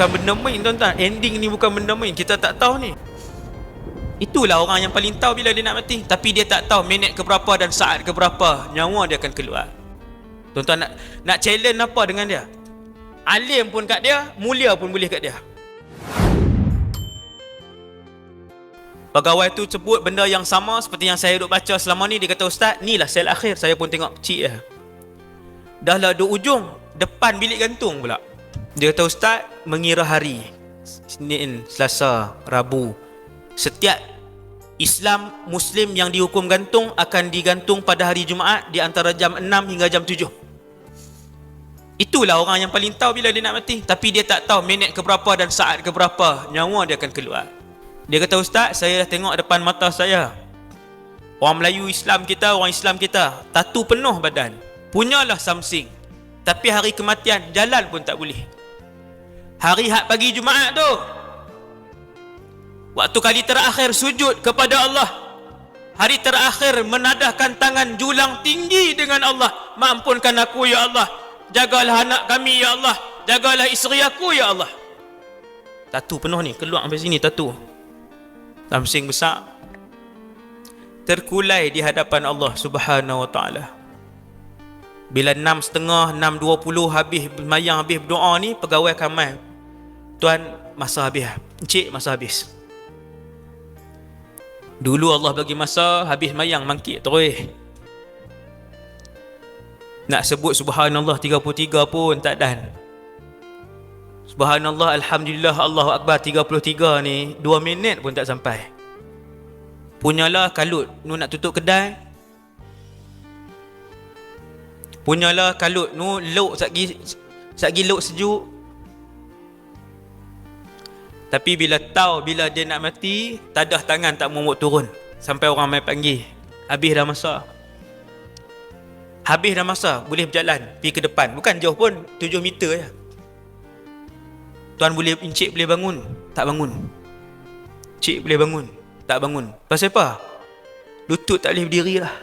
bukan benda main tuan-tuan. Ending ni bukan benda main. Kita tak tahu ni. Itulah orang yang paling tahu bila dia nak mati. Tapi dia tak tahu minit ke berapa dan saat ke berapa nyawa dia akan keluar. Tuan-tuan nak nak challenge apa dengan dia? Alim pun kat dia, mulia pun boleh kat dia. Pegawai tu sebut benda yang sama seperti yang saya duk baca selama ni. Dia kata, Ustaz, ni lah sel akhir. Saya pun tengok cik ya. Dah lah duk ujung. Depan bilik gantung pula. Dia kata, Ustaz, mengira hari. Senin, Selasa, Rabu. Setiap Islam Muslim yang dihukum gantung akan digantung pada hari Jumaat di antara jam 6 hingga jam 7. Itulah orang yang paling tahu bila dia nak mati. Tapi dia tak tahu minit ke berapa dan saat ke berapa nyawa dia akan keluar. Dia kata, Ustaz, saya dah tengok depan mata saya. Orang Melayu Islam kita, orang Islam kita, tatu penuh badan. Punyalah something. Tapi hari kematian, jalan pun tak boleh. Hari hak pagi Jumaat tu, waktu kali terakhir sujud kepada Allah, hari terakhir menadahkan tangan julang tinggi dengan Allah. Mampunkan aku, Ya Allah. Jagalah anak kami, Ya Allah. Jagalah isteri aku, Ya Allah. Tatu penuh ni, keluar sampai sini tatu tamsing besar terkulai di hadapan Allah Subhanahu wa taala bila 6.30 6.20 habis mayang habis berdoa ni pegawai kamar tuan masa habis encik masa habis. Dulu Allah bagi masa habis mayang mangkit terus. Nak sebut subhanallah 33 pun tak dan. Subhanallah, Alhamdulillah, Allahu Akbar 33 ni 2 minit pun tak sampai. Punyalah kalut Nu nak tutup kedai. Punyalah kalut Nu lok satgi Satgi lok sejuk Tapi bila tahu Bila dia nak mati Tadah tangan tak mau turun Sampai orang main panggil Habis dah masa Habis dah masa Boleh berjalan Pergi ke depan Bukan jauh pun 7 meter je Tuan boleh encik boleh bangun, tak bangun. Cik boleh bangun, tak bangun. Pasal apa? Lutut tak boleh berdiri lah.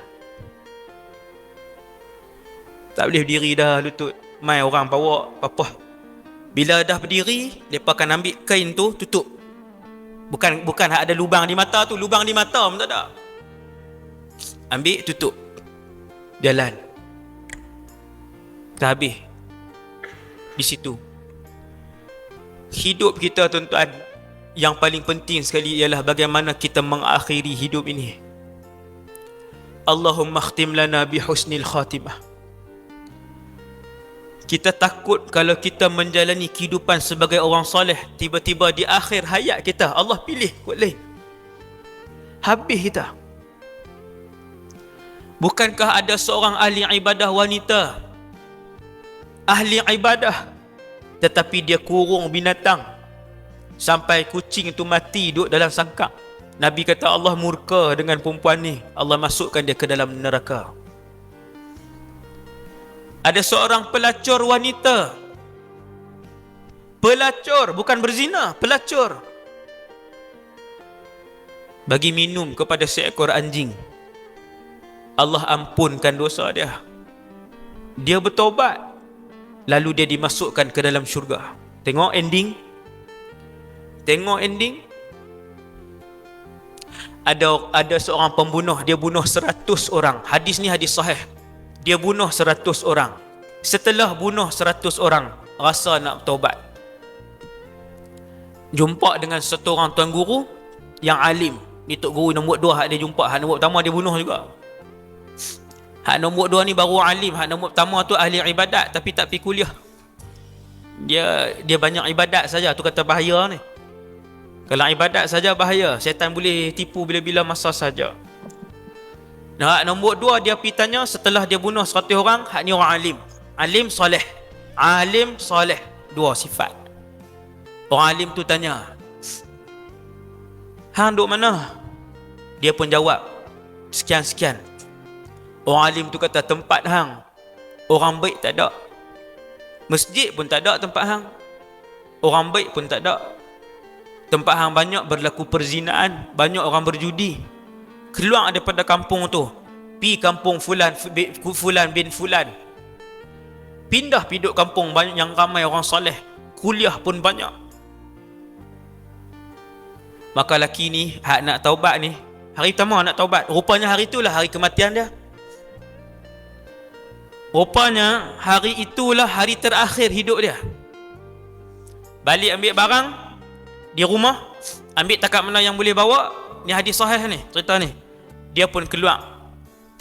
Tak boleh berdiri dah lutut. Mai orang bawa apa Bila dah berdiri, depa akan ambil kain tu tutup. Bukan bukan ada lubang di mata tu, lubang di mata pun tak ada. Ambil tutup. Jalan. Dah habis. Di situ hidup kita tuan-tuan yang paling penting sekali ialah bagaimana kita mengakhiri hidup ini Allahumma khtim lana bi husnil khatimah kita takut kalau kita menjalani kehidupan sebagai orang soleh tiba-tiba di akhir hayat kita Allah pilih kot lain. Habis kita. Bukankah ada seorang ahli ibadah wanita? Ahli ibadah. Tetapi dia kurung binatang. Sampai kucing itu mati duduk dalam sangkak. Nabi kata Allah murka dengan perempuan ni. Allah masukkan dia ke dalam neraka ada seorang pelacur wanita pelacur bukan berzina pelacur bagi minum kepada seekor anjing Allah ampunkan dosa dia dia bertobat lalu dia dimasukkan ke dalam syurga. Tengok ending. Tengok ending. Ada ada seorang pembunuh, dia bunuh seratus orang. Hadis ni hadis sahih. Dia bunuh seratus orang. Setelah bunuh seratus orang, rasa nak taubat. Jumpa dengan satu orang tuan guru yang alim. Ni tok guru nombor dua hak dia jumpa. Hak nombor pertama dia bunuh juga. Hak nombor dua ni baru alim. Hak nombor pertama tu ahli ibadat tapi tak pergi kuliah. Dia dia banyak ibadat saja. Tu kata bahaya ni. Kalau ibadat saja bahaya. Syaitan boleh tipu bila-bila masa saja. Nah, nombor dua dia pergi tanya setelah dia bunuh 100 orang. Hak ni orang alim. Alim soleh. Alim soleh. Dua sifat. Orang alim tu tanya. Hang duduk mana? Dia pun jawab. Sekian-sekian. Orang alim tu kata tempat hang Orang baik tak ada Masjid pun tak ada tempat hang Orang baik pun tak ada Tempat hang banyak berlaku perzinaan Banyak orang berjudi Keluar daripada kampung tu Pi kampung fulan Fulan bin fulan Pindah piduk kampung banyak yang ramai orang soleh Kuliah pun banyak Maka laki ni hak nak taubat ni, hari pertama nak taubat. Rupanya hari itulah hari kematian dia. Rupanya hari itulah hari terakhir hidup dia. Balik ambil barang di rumah, ambil takat mana yang boleh bawa. Ni hadis sahih ni, cerita ni. Dia pun keluar.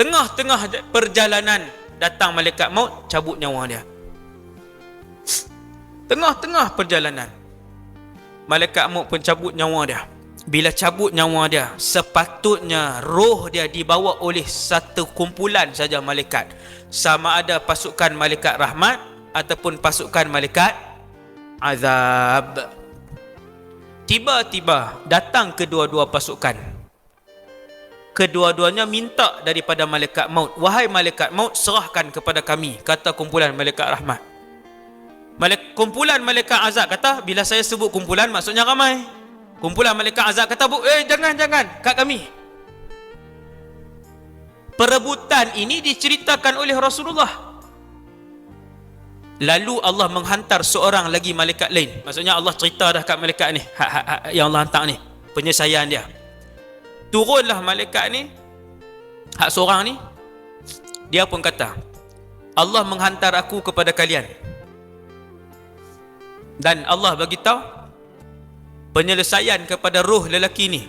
Tengah-tengah perjalanan datang malaikat maut cabut nyawa dia. Tengah-tengah perjalanan malaikat maut pun cabut nyawa dia. Bila cabut nyawa dia, sepatutnya roh dia dibawa oleh satu kumpulan saja malaikat. Sama ada pasukan malaikat rahmat ataupun pasukan malaikat azab. Tiba-tiba datang kedua-dua pasukan. Kedua-duanya minta daripada malaikat maut, "Wahai malaikat maut, serahkan kepada kami," kata kumpulan malaikat rahmat. Malaik, kumpulan malaikat azab kata, "Bila saya sebut kumpulan maksudnya ramai." Kumpulan malaikat azab kata, "Bu, eh jangan jangan, kat kami." Perebutan ini diceritakan oleh Rasulullah Lalu Allah menghantar seorang lagi malaikat lain. Maksudnya Allah cerita dah kat malaikat ni. Hak, hak, hak, yang Allah hantar ni. Penyelesaian dia. Turunlah malaikat ni. Hak seorang ni. Dia pun kata. Allah menghantar aku kepada kalian. Dan Allah bagi tahu penyelesaian kepada roh lelaki ni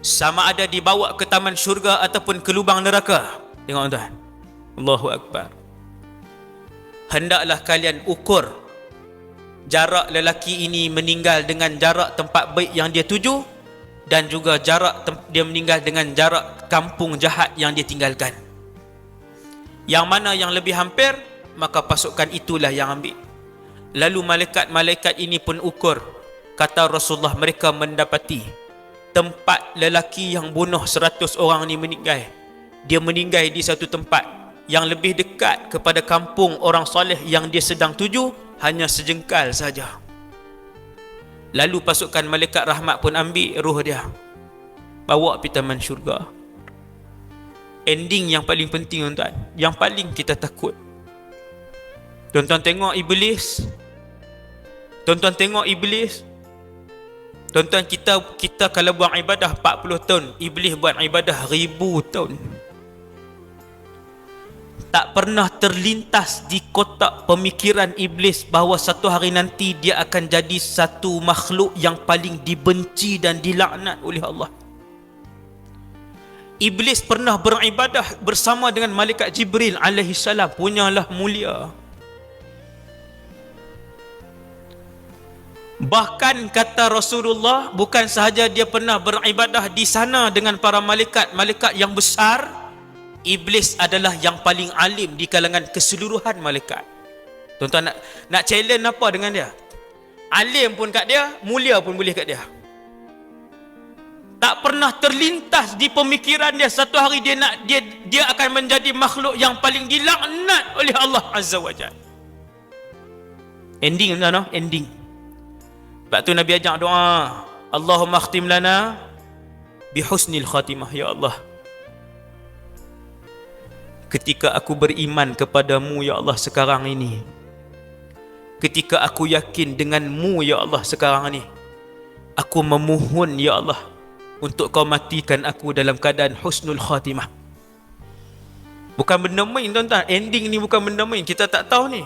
sama ada dibawa ke taman syurga ataupun ke lubang neraka. Tengok tuan. Allahu akbar hendaklah kalian ukur jarak lelaki ini meninggal dengan jarak tempat baik yang dia tuju dan juga jarak dia meninggal dengan jarak kampung jahat yang dia tinggalkan. Yang mana yang lebih hampir, maka pasukan itulah yang ambil. Lalu malaikat-malaikat ini pun ukur. Kata Rasulullah mereka mendapati tempat lelaki yang bunuh seratus orang ini meninggal. Dia meninggal di satu tempat yang lebih dekat kepada kampung orang soleh yang dia sedang tuju hanya sejengkal saja. Lalu pasukan malaikat rahmat pun ambil roh dia. Bawa pergi taman syurga. Ending yang paling penting tuan, yang paling kita takut. Tuan-tuan tengok iblis. Tuan-tuan tengok iblis. Tuan-tuan kita kita kalau buat ibadah 40 tahun, iblis buat ibadah ribu tahun tak pernah terlintas di kotak pemikiran iblis bahawa satu hari nanti dia akan jadi satu makhluk yang paling dibenci dan dilaknat oleh Allah. Iblis pernah beribadah bersama dengan malaikat Jibril alaihi salam punyalah mulia. Bahkan kata Rasulullah bukan sahaja dia pernah beribadah di sana dengan para malaikat, malaikat yang besar, Iblis adalah yang paling alim di kalangan keseluruhan malaikat. Tuan-tuan nak, nak challenge apa dengan dia? Alim pun kat dia, mulia pun boleh kat dia. Tak pernah terlintas di pemikiran dia satu hari dia nak dia dia akan menjadi makhluk yang paling dilaknat oleh Allah Azza wa Jalla. Ending tuan ending. Sebab tu Nabi ajak doa, Allahumma khtim lana bi husnil khatimah ya Allah ketika aku beriman kepadamu ya Allah sekarang ini. Ketika aku yakin denganmu ya Allah sekarang ini. Aku memohon ya Allah untuk kau matikan aku dalam keadaan husnul khatimah. Bukan benda main tuan-tuan. Ending ni bukan benda main. Kita tak tahu ni